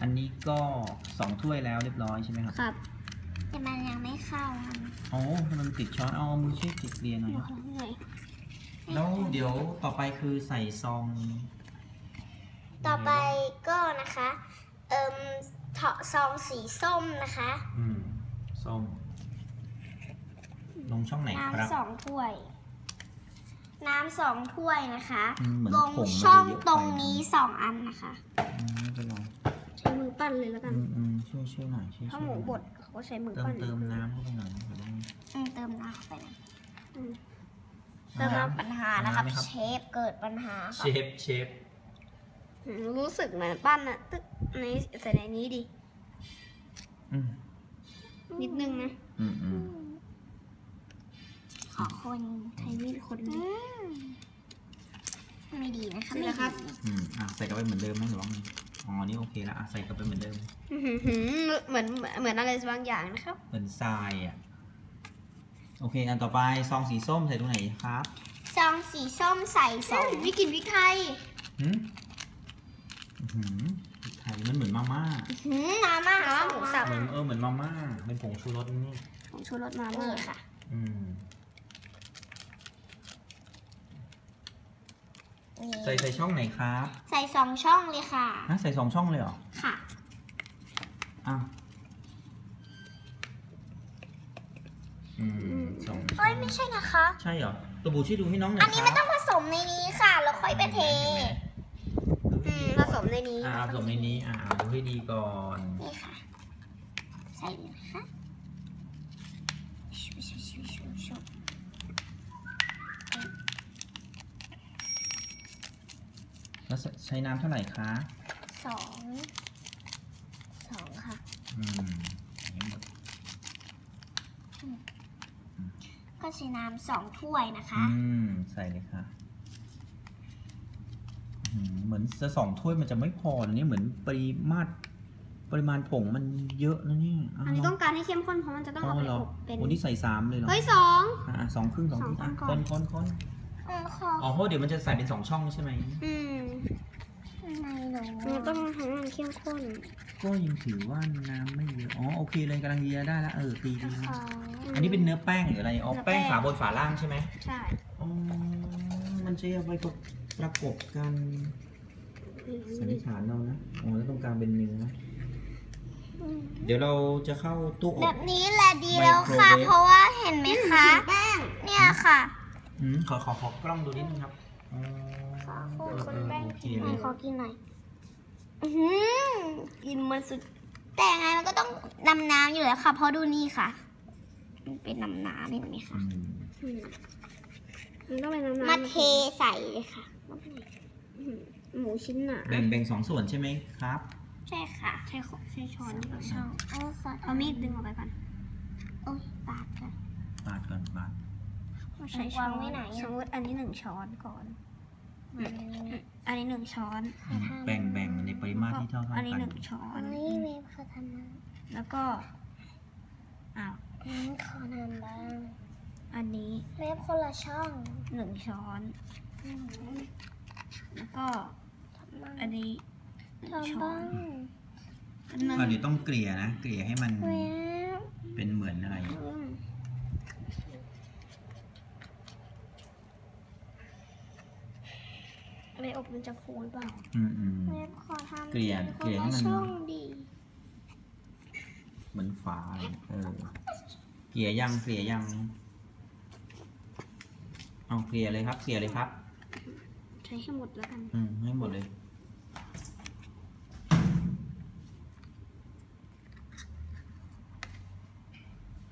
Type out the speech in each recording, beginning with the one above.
อันนี้ก็สองถ้วยแล้วเรียบร้อยใช่ไหมครับ ครับ แต่มันยังไม่เข้าอะโอ้มันติดช้อนเอามือช่วยติดเกลียหน่อยอยู่ข้างในแล้วเดี๋ยวต่อไปคือใส่ซอง ต่อไปก็นะคะ เอิ่มเถาะซองสีส้มนะคะ อืม ส้ม ลงช่องไหนครับ น้ำสองถ้วย น้ำสองถ้วยนะคะอืมเหมือนลงผงมันช่องเยอะไปตรงนี้สองอันนะคะอืมไม่เป็นไรใช้มือปั้นเลยแล้วกัน อืมอืมช่วยช่วยหน่อยช่วยถ้าช่วยหมูน่อยบดเขาก็ใช้มือเติมปั้นเติมน้ำเข้าไปหน่อยนะเดี๋ยวได้อืมเติมน้ำเข้าไปนะอืมเติมน้ำปัญหานะครับน้ำไหมครับเชฟเกิดปัญหาคเชรับฟเชฟอืมรู้สึกเหมือนปั้นอะตึ๊กในใส่ในนี้ดิ อืมนิดนึงนะ อืมอืมขอคนใช้มีดคนดิไม่ดีนะคะใช่ไม่แล้วครับดีอืมอะใส่กลับไปเหมือนเดิมไหมหรือว่าไง อ๋อ นี่โอเคแล้วอะใส่กลับไปเหมือนเดิมอื้อหือหือเหมือนเหมือนอะไรบางอย่างนะครับ เหมือนทรายอะ โอเค อันต่อไปซองสีส้มใส่ตรงไหนครับ ซองสีส้มใส่สองวิกฤตวิกไทยหืมอื้อหือพริกไทยมันเหมือนมาม่าหืมมาม่าน้ำหมูสับเหมือนเออเหมือนมาม่าเป็นผงชูรสนี่ของชูรสมานี่ม่าค่ะ อืม ใส่ใส่ช่องไหนครับใส่สองช่องเลยค่ะฮะใส่สองช่องเลยเหรอ ค่ะอ้าวอืมสองช่เอ้อยงไม่ใช่นะคะ ใช่เหรอตัวบูช่วยดูให้น้องหน่อยอันนี้คมันรับต้องผสมในนี้ค่ะ แล้วค่อยไปเทดูให้อืดีมผก่อนสมในนี้อ่าผสมในนี้อ่าดูให้ดีก่อน นี่ค่ะ ใส่เลยนะคะชุบชุบชุบชุบชุบ แล้วใช้ใช้น้ำเท่าไหร่คะสองสองค่ะ อืมอย่างนี้หมดก็ใช้น้ำสองถ้วยนะคะ อืมใส่เลยค่ะอืมเหมือนจะสองถ้วยมันจะไม่พอนะเนี่ยเหมือนปริมาตรปริมาณผงมันเยอะนะเนี่ยาวอันนี้ต้องการให้เข้มข้นเพราะมันจะต้องอ๋เอาอไปเหรออบเป็นโอ้นี่ใส่สามเลยเหรอเฮ้ยสองอ่าสองครึ่งสองครึ่งสองอะคคนรึ่งก่คอนนคน อืมขออ๋อเพราะเดี๋ยวมันจะใส่เป็นสองช่องใช่ไหมอืมไม่รู้มันต้องทำให้มันเข้มข้นก็ยังถือว่าน้ำไม่เยอะอ๋อโอเคเลยกำลังดีได้แล้วเออดีดีขนะออันนี้เป็นเนื้อแป้งหรืออะไรอ๋อเนื้อแป้แป้งงฝาบนฝาล่างใช่ไหมใช่อ๋อมันจะเอาไปประกบกันสันนิษฐานเรานะอ๋อแล้วตรงกลางเป็นเนื้อเดี๋ยวเราจะเข้าตู้อแบบ บนี้แหละดีแล้วค่ะ ไมโครเวฟ เพราะว่าเห็นไหมคะแป้งเนี่ยค่ะ อืมขอขอขอกล้องดูนิดนึงครับอ๋อขอคเอนอคนเออแป้งโอเคกินหเลน่อยยขอกินหน่อยอื้อหือกินมันสุด แต่ยังไงมันก็ต้องดำน้ำอยู่แล้วค่ะ เพราะดูนี่ค่ะ มันเป็นน้ำน้ำเห็นไหมคะอืมอืมมันต้องเป็นน้ำๆมาเทใส่เลยค่ะอืมหมูชิ้นหนาแบ่งแบ่งสองส่วนใช่ไหมครับ ใช่ค่ะ ใช้ขอใช้ช้อนดีกว่าช่องเออขอเอามีดดึงออกไปก่อนโอ้ยปาดกัน ปาดก่อนปาด ใช้ช้อวานงไว้ไหนอะสมมติอันนี้หนึ่งช้อนก่อน อันนี้หนึ่งช้อนอืมแบ่งแบ่งในปริมาตรที่เท่าเท่าอันนี้กัหนนึ่งช้อนเฮ้ยเวฟเขาทำมาแล้วก็อ้าวอืมขอทำบ้างอันนี้เวฟคนละช่องหนึ่งช้อนอืมแล้วก็ทำบ้างอันนี้หนึ่งช้ทำอบ้านงอันนึงอะเดี๋ยวต้องเกลี่ยนะเกลี่ยให้มันเวฟเป็นเหมือนอะไร อืม ไม่อบมันจะฟูหรือเปล่าอืมอืมเวฟขอทำเกลี่ยป็นเกลี่ยให้มันคละช่องดีเหมือนฝาอะไรเออเกลี่ยยังเกลี่ยยังเอาเกลี่ยเลยครับเกลี่ยเลยครับ ใช้ให้หมดแล้วกัน อืมให้หมดเลย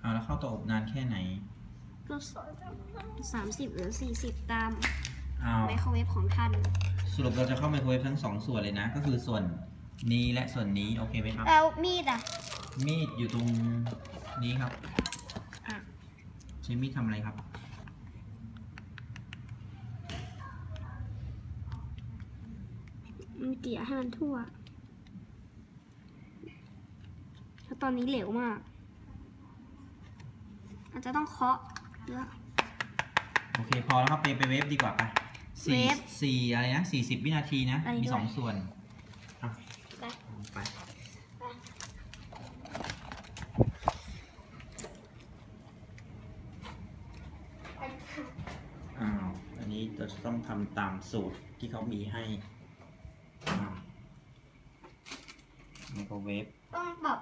เอาแล้วเข้าเตาอบนานแค่ไหน ก็สามสิบหรือสี่สิบตามเอาไมโครเวฟของท่าน สรุปเราจะเข้าไมโครเวฟทั้งสองส่วนเลยนะ ก็คือส่วนนี้และส่วนนี้โอเคไหมครับ แล้วมีดอะ มีดอยู่ตรงนี้ครับ อะ ใช้มีดทำอะไรครับ มันเกลี่ยให้มันทั่วถ้าตอนนี้เหลวมาก อาจจะต้องเคาะเยอะ โอเคพอแล้วครับไปไปเวฟดีกว่าไป สี่สี่อะไรนะสี่สิบวินาทีนะมีสองส่วนอ้าวอันนี้เราจะต้องทำตามสูตรที่เขามีให้อ่าไมโเวฟ ต้องปรับ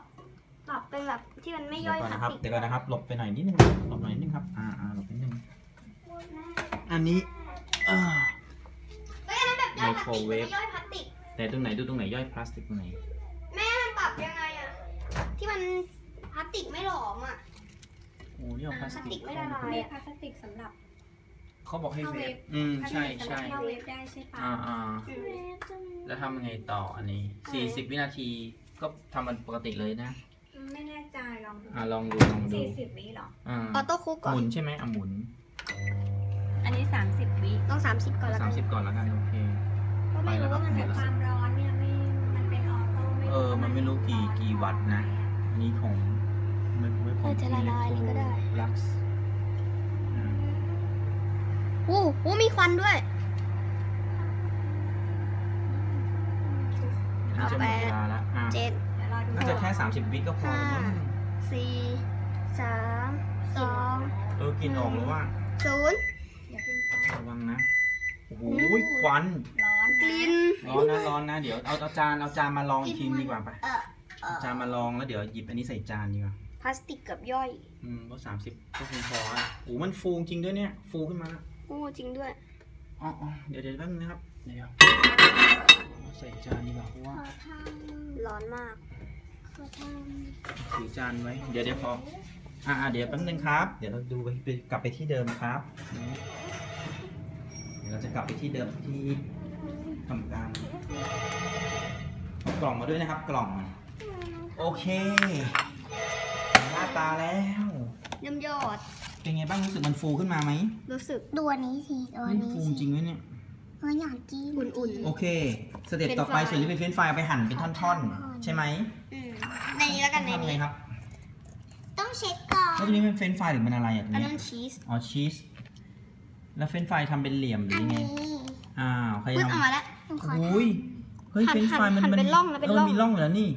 ปรับเป็นแบบที่มันไม่ย่อยพลาสติกเดี๋ยวก่อนนะครับ เดี๋ยวก่นนะครับ หลบไปหน่อยนิดนึง หลบหน่อยนิดนึงครับ อ่าอ่าหลบไปนิดนึง อันนี้อ่า โครเวฟไม่ย่อยพลาสติกแต่ตรงไหนดูตรงไหนย่อยพลาสติกตรงไหน แม่มันปรับยังไงอะที่มันพลาสติกไม่หลอมอะ โอ้นี่เอาพลาสพลาสติติกกไม่ละลายเวฟพลาสติกสำหรับเขาบอกให้เข้าเวเวฟฟอืมพลาสใช่ติกสำหรัใช่บเข้าเวฟได้ใช่ปะอ่าอ่าแล้วทำยังไงต่ออันนี้ 40 วินาทีก็ทำมันปกติเลยนะ ไม่แน่ใจลองดูอ่าลองดูลองดูสี่สิบวิเหรอ อ่าออโต้คุกก่อนหมุนใช่ไหมอะหมุนอันนี้สามสิบวิต้อง 30 ก่อนแล้วสากัมนสิบก่อนแล้วกันโอเค ก็ไม่รู้ว่ามันไปแบแล้วบความร้อนเนี่ยไม่มันเป็นออโต้ไม่เออ มันไม่รู้กี่กี่วัตต์นะ อันนี้ของไม่ไม่ของเออจะละลายนี่ก็ได้ลักซ์อู้หูมีควันด้วยน่าจะหมดเวลาแล้วอะเจ็ดเดี๋ยวรอดูน่าจะแค่ 30 วิก็พอแล้วมั้งสี่สามสองเออกินออกแล้วว่าศูนย์อย่าเพิ่งต้มระวังนะ โอ้โหควันร้อน กลิ่นร้อนนะร้อนนะเดี๋ยวเอาเอาจานเอาจานมาลองอีกทีดีกว่าไปเออเอเอาอจานมาลองแล้วเดี๋ยวหยิบอันนี้ใส่จานดีกว่าพลาสติกกับย่อย อืมก็สามสิบก็คงพออะโอ้โหมันฟูจริงด้วยเนี่ย ฟูขึ้นมาอู้จริงด้วย อ๋ออ๋อเดี๋ยวเดี๋ยวแป๊บนึงนะครับเดี๋ยวเอาใส่จานดีกว่าเพราะว่าร้อนมากถือจานไว้เดี๋ยวเดี๋ยวพออ่าเดี๋ยวแป๊บนึงครับ เดี๋ยวเราดูไปไปกลับไปที่เดิมครับเดี๋ยวเราจะกลับไปที่เดิมที่ ทำการเอากล่องมาด้วยนะครับ กล่อง โอเคหน้าตาแล้วเยี่ยมยอด เป็นไงบ้างรู้สึกมันฟูขึ้นมาไหมรู้สึกตัวนี้สิตัวเฮ้ยนี้ฟูสิจริงไหมเนี่ย เอออยากกินอุ่น โอเค สเต็ปต่อไปเฟรนช์ฟรายส่วนที่เป็นเฟรนช์ฟรายเอาไปหั่นเป็นท่อนๆ ใช่ไหมๆอืมในนี้แล้วกันในทำไงนี้ครับต้องเช็คก่อนแล้วตัวนี้เป็นเฟรนช์ฟรายหรือมันอะไรอะตัวอันเนี้นั้ยนชีสอ๋อชีส แล้วเฟรนช์ฟรายทำเป็นเหลี่ยมหรืออันยังไงนี้อ้าวใครพึ่งทำ เอามาแล้วหนู ขออุ้ยเฮ้ยหั่เฟนรนช์ฟรายมันหั่นมันเป็นร่องนะเป็นเออร่อง มีร่องอยู่แล้วนี่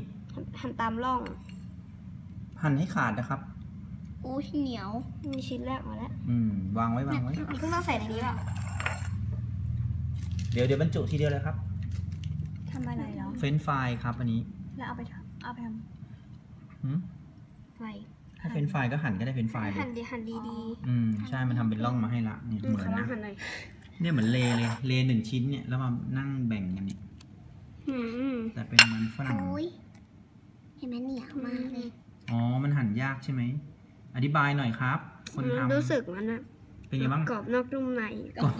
หั่นตามร่อง หั่นให้ขาดนะครับอุ้ยเหนียวมีชิ้นแรกมาแล้วอืม วางไว้วางไว้เพิ่งต้องใส่ในนี้เปล่าเดี๋ยวเดี๋ยวบรรจุทีเดียวเลยครับ ทำอะไรเหรอเฟรนช์ฟรายครับอันนี้แล้วเอาไปทำเอาไปทหืมไว้ถ้าเฟรนช์ฟรายก็หั่นก็ได้เฟรนช์ฟรายเลหั่ยนดีหั่นดีดีอืม ใช่ มันทำเป็นร่องมาให้ละเนี่ยอืมเหมือนขอลองนะ หั่นหน่อย เนี่ยเหมือนเลเลยเลหนึ่งชิ้นเนี่ยแล้วมานั่งแบ่งกันเนี่ยอืมแต่เป็นมันฝรั่ง อุ้ยเห็นไหมเหนียวมากเลย อ๋อ มันหั่นยากใช่ไหม อธิบายหน่อยครับ คนทำรู้สึกมันอะเป็นไงบ้างกรอบนอกนุ่มในก่อน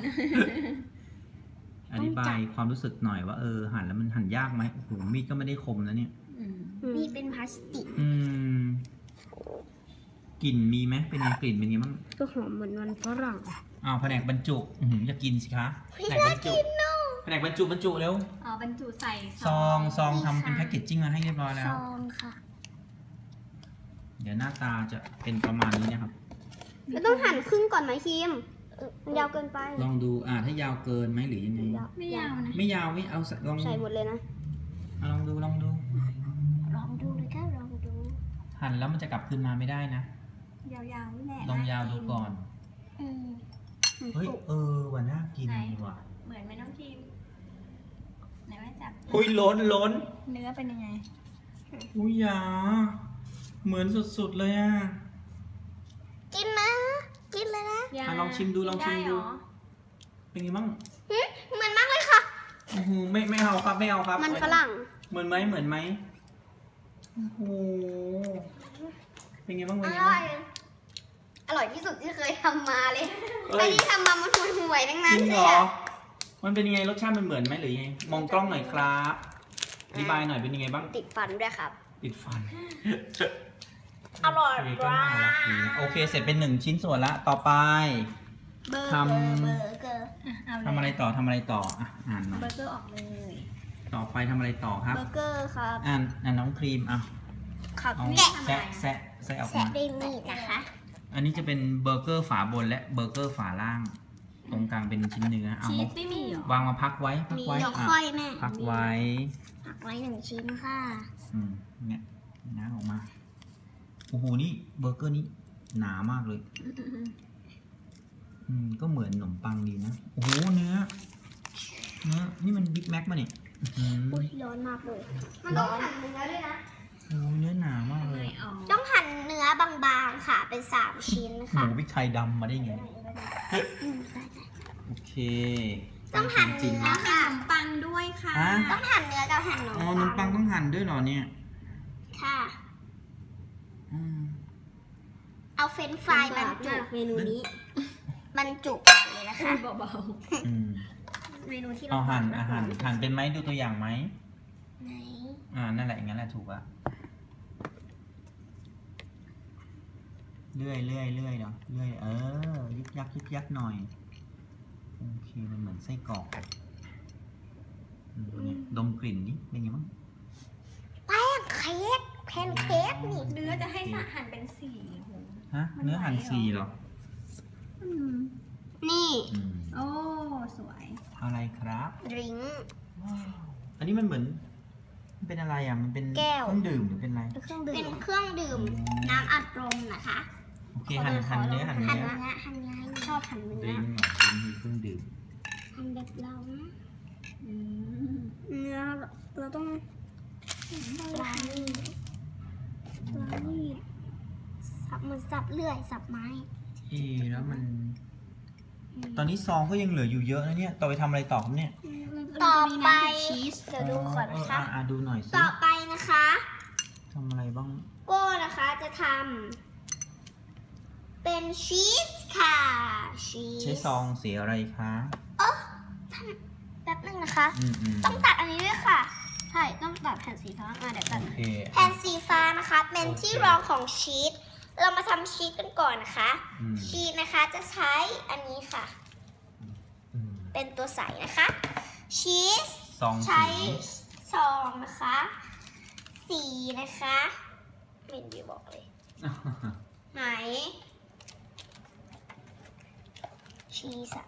อธิบายความรู้สึกหน่อยว่าเออหั่นแล้วมันหั่นยากไหมโอ้โหมีดก็ไม่ได้คมนะเนี่ยำอืมอืมนี่เป็นพลาสติก อืมกลิ่นมีไหมเป็นไงกลิ่นเป็นไงบ้างก็หอมเหมือนมันฝรั่ง อ้าวแผนกบรรจุอื้อหืออยากกินสิคะแผนกบรรจุแผนกบรรจุบรรจุเร็วเอาบรรจุใส่ซองซองทำเป็นแพ็กเกจจิ้งมาให้เรียบร้อยแล้ซว องค่ะเดี๋ยวหน้าตาจะเป็นประมาณนี้นะครับ แล้วต้องหั่นครึ่งก่อนไหมคิมมันยาวเกินไปลองดูอ่าถ้ายาวเกินไหมหรือยังไง ไม่ยาวนะ ไม่ยาวไม่เอาใส่ลองใส่หมดเลยนะเอาลองดูลองดู ลองดูเลยค่ะลองดู หั่นแล้วมันจะกลับคืนมาไม่ได้นะ ยาวๆนี่แหละลองยาวดูก่อนอืม เฮ้ย เออว่าน่ากินว่ะ เหมือนไหมน้องทีมไหนแม่จับอุ้ยล้นล้น เนื้อเป็นยังไง อุ้ยหยาเหมือนสุดๆเลยอะ กินนะ กินเลยนะอะลองชิมดูลองชิมดูไเหรอเป็นไงบ้างเหมือนมากเลยค่ะโอ้โหไม่ไม่เอาครับไม่เอาครับ มันฝรั่ง เหมือนไหมเหมือนไหมโอ้โหเป็นไงบ้างอเป็นไงร่บ้าองยอร่อยที่สุดที่เคยทำมาเลยเอ้อันยนี้ทำมามันห่วยห่วยๆทั้งจนั้นริงเลเหรยออะมันเป็นยังไงรสชาติมันเหมือนไหมหรือยังไงมองกล้องหน่อยครับอธิบายหน่อยเป็นยังไงบ้าง ติดฟันด้วยครับ ติดฟัน อร่อยโอเคก็น่ารักดีนะโอเคเสร็จเป็นหนึ่งชิ้นส่วนละ ต่อไปเบอร์ทำเบอร์เกอร์อะเอาเลยทำอะไรต่อทำอะไรต่ออะอ่านหน่อยเบอร์เกอร์ออกเลย ต่อไปทำอะไรต่อครับเบอร์เกอร์ครับอ่านอ่านน้องครีมอะครับเอานี่แซะแซะแซะออกแสะมาด้วยมีดนะคะ อันนี้จะเป็นเบอร์เกอร์ฝาบนและเบอร์เกอร์ฝาล่าง ตรงกลางเป็นชิ้นเนื้อเอาชีมาสไม่มีเหรอ วางมาพักไว้พักไว้เดี๋ยวอะค่อยแม่พักไว้หักไว้หนึ่งชิ้นค่ะอืมเนี่ยน้ำออกมาโอ้โหนี่เบอร์เกอร์นี้หนามากเลย อืมก็เหมือนขนมปังดีนะ โอ้โหเนื้อเนื้อนี่มันบิ๊กแม็กมาเนี่ยอื้อหืออุ้ยร้อนมากเลย มันต้องหั่นเนื้อด้วยนะ โอ้โหเนื้อหนามากเลย ต้องหั่น เนื้อบางๆค่ะเป็นสามชิ้นหค่ะ มูพริกไทยดำมาได้ไงอืมได้โอเคต้องหั่นจริงเนื้อนะค่ะ ขนมปังด้วยค่ะ ฮะๆต้องหั่นเนื้อกับหั่นนมอ๋อขนมปังต้องหั่นด้วยเหรอเนี่ยค่ะ อืมเอาเฟรนช์ฟรายบรรจุเมนูนี้บรรจุก่อนเลยนะคะ เบาอืมเมนูที่เอาเราหั่นอาหารหั่นเป็นไหมดูตัวอย่างไหม ไหน อ่า นั่นแหละอย่างนั้นแหละถูกอะ เลื่อยเลื่อยเลื่อยเนาะเลื่อยเออยึกยักยึกยักหน่อยโอเคมันเหมือนไส้กรอกอืมเนี่ยดมกลิ่นนี่เป็นไงบ้างแป้งเค้กแพนเค้กนี่ๆเนื้อจะให้สะหั่นเป็นสีโหฮะเนื้อหั่นสีเหรออืมนี่อืมโอ้สวย อะไรครับดริงก์อันนี้มันเหมือนมันเป็นอะไรอะ มันเป็นแก้วเครื่องดื่มหรือเป็นอะไรเครื่องดื่มเป็นเครื่องดื่ม น้ำอัดลมนะคะ โอเคหั่นหั่นเนื้อหั่นหั่นเนื้อเนื้อหั่นเนื้อชอบหั่นเนื้ดริองก์เหรอดริงก์คือเครื่องดื่มหั่นแบบเรานะอืมเนื้อเราต้องปลานี่ปลานี่สับเหมือนสับเลื่อยสับไม้เอ๊ะแล้วมัน ตอนนี้ซองก็ยังเหลืออยู่เยอะนะเนี่ย ต่อไปทำอะไรต่อครับเนี่ยต่อไปชีสเดี๋ยวดูก่อนเอนะอคะอ่อ่ดูหน่อยสิต่อไปนะคะทำอะไรบ้าง โก้นะคะจะทำ เป็นชีสค่ะชีสใช้ซองสีอะไรคะแป๊บนึงนะคะอืมอืมต้องตัดอันนี้ด้วยค่ะใช่ต้องตัดแผ่นสีฟ้ามาเดี๋ยวตัดโอเคแผ่นสีฟ้านะคะ เป็นที่รองของชีสเรามาทำชีสกันก่อนนะคะอืมชีสนะคะจะใช้อันนี้ค่ะอืมเป็นตัวใสนะคะ ชีสซองใช้สีซองนะคะ สีนะคะไม่ดีบอกเลยไหน ชีสอะ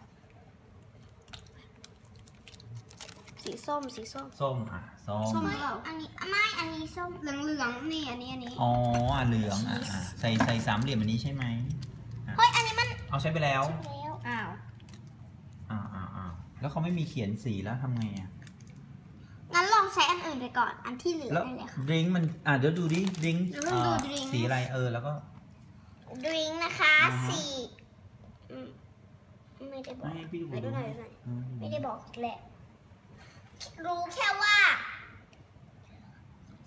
สีส้มสีส้ม ส้มอะส้ม ส้มไม่อันนี้ไม่ อันนี้ส้มเหลืองเหลืองๆนี่อันนี้อันนี้ อ๋ออะเหลืองอะอะใส่ใส่สามเหลี่ยมอันนี้ใช่ไหมเฮ้ย อันนี้มันเอาใช้ไปแล้วแล้วอ้าวอ่าอ่าอ่าแล้วเขาไม่มีเขียนสีแล้วทำไงอะงั้นลองใช้อันอื่นไปก่อน อันที่เหลือแล้วได้เลยค่ะ ดริงก์มันอะเดี๋ยวดูดิดริงก์เดี๋ยวเราดู drink สีอะไรเออแล้วก็ ดริงก์นะคะ อ่าฮะ สีอืม ไม่ได้บอกให้พี่ดูไหนดูหน่อยดูหน่อยอืไม่ได้บอกแหละ รู้แค่ว่า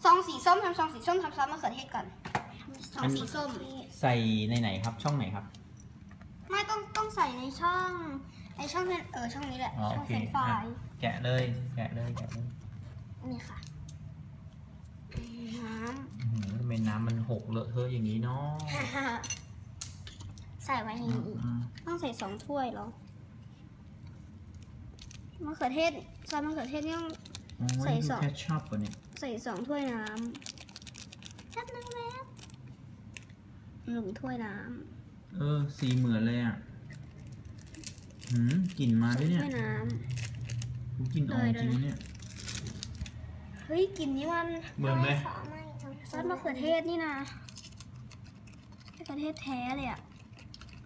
ซองสีส้มทำซองสีส้มทำซอสมะเขือเทศก่อนซองสีส้ม ใส่ในไหนครับ ช่องไหนครับ ไม่ต้องต้องใส่ในช่องในช่องนั้นเออช่องนี้แหละอ๋อช่องโอเคเฟรนช์ฟรายแกะเลย แกะเลย แกะเลยนี่ค่ะน้อื้อหือทำไมน้ำมันหกเลอะเทอะอย่างนี้เนาะ ใส่ไว้ในนี้อ่าำต้องใส่สองถ้วยเหรอมะเขือเทศซอสมะเขือเทศนี่ต้องโอ้ยใส่ดูสอง แคชชัพป่ะเนี่ยใส่สองถ้วยน้แป๊บนึงแล้วำหนึ่งถ้วยน้เออ สีเหมือนเลยอะหืมกลิ่นมาำด้วยเนี่ยถ้วยน้หูกลิ่นออกจริงนะเนี่ยำเฮ้ยกลิ่นนี้มันเหมือนไหมขอไม่ต้องซอสมะเขือเทศนี่นะมะเขือเทศแท้เลยอะ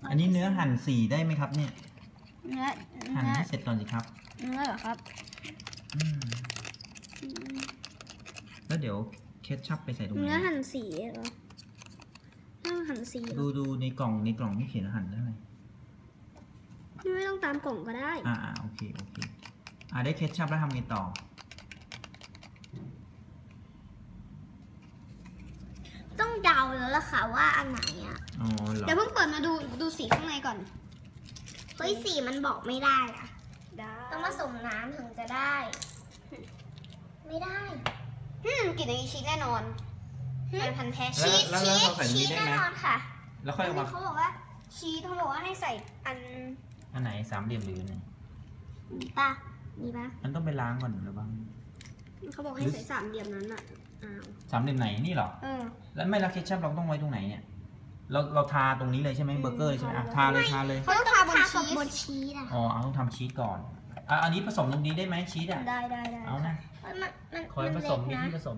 อันนี้เนื้อหั่นสีได้ไหมครับ เนี่ย เนื้อหั่นเนื้อให้เสร็จก่อนสิครับ เนื้อเหรอครับอืมแล้วเดี๋ยวเคชชัพไปใส่ตรงไหเนื้อนหั่นสีเหรอเนื้อหั่นสีเหรดูอดูในกล่องในกล่องที่เขียนหั่นได้ไหมไม่ต้องตามกล่องก็ได้ อ่าอ่าโอเคโอเค อ่าได้เคชชัพแล้วทำไงต่อ ต้องเดา แล้วล่ะค่ะว่าอันไหนอะอ๋อเหรอเดี๋ยวเพิ่งเปิดมาดูดูสีข้างในก่อน เฮ้ยสีมันบอกไม่ได้อะได้ต้องผสมน้ำถึงจะได้ ไม่ได้อืมกลิ่นอย่างนี้ชีสแน่นอนเป็นพันธุ์แท้แล้วชีสแล้วแล้วเราใส่ตรงชีนี้สได้แน่ไหมนอนค่ะ แล้วค่อยเอามาเขาบอกว่า ชีสเขาบอกว่าให้ใส่อัน อันไหนสามเหลี่ยมหรืออันไหนมีป่ะนี้ปะมันต้องไปล้างก่อนหรือบ้าง เขาบอกให้ใส่สามเหลี่ยมนั้นอะอ้าวสามเหลี่ยมไหนนี่เหรอ เออ แล้วไม่แล้วเคชชัพเราต้องไว้ตรงไหนเนี่ย เราเราทาตรงนี้เลยใช่ไหมเบอร์เกอร์เลยใช่ไหมอะทาเลยทาเลย เขาต้องทาบนกัชีบบนสชีสอะ อ๋อเอาต้องทำชีสก่อน อะอันนี้ผสมตรงนี้ได้ไหมชีสอะ ได้ได้ได้เอานะเฮ้ยมันมันคอยมัผนสเล็มกมีนะที่ผสม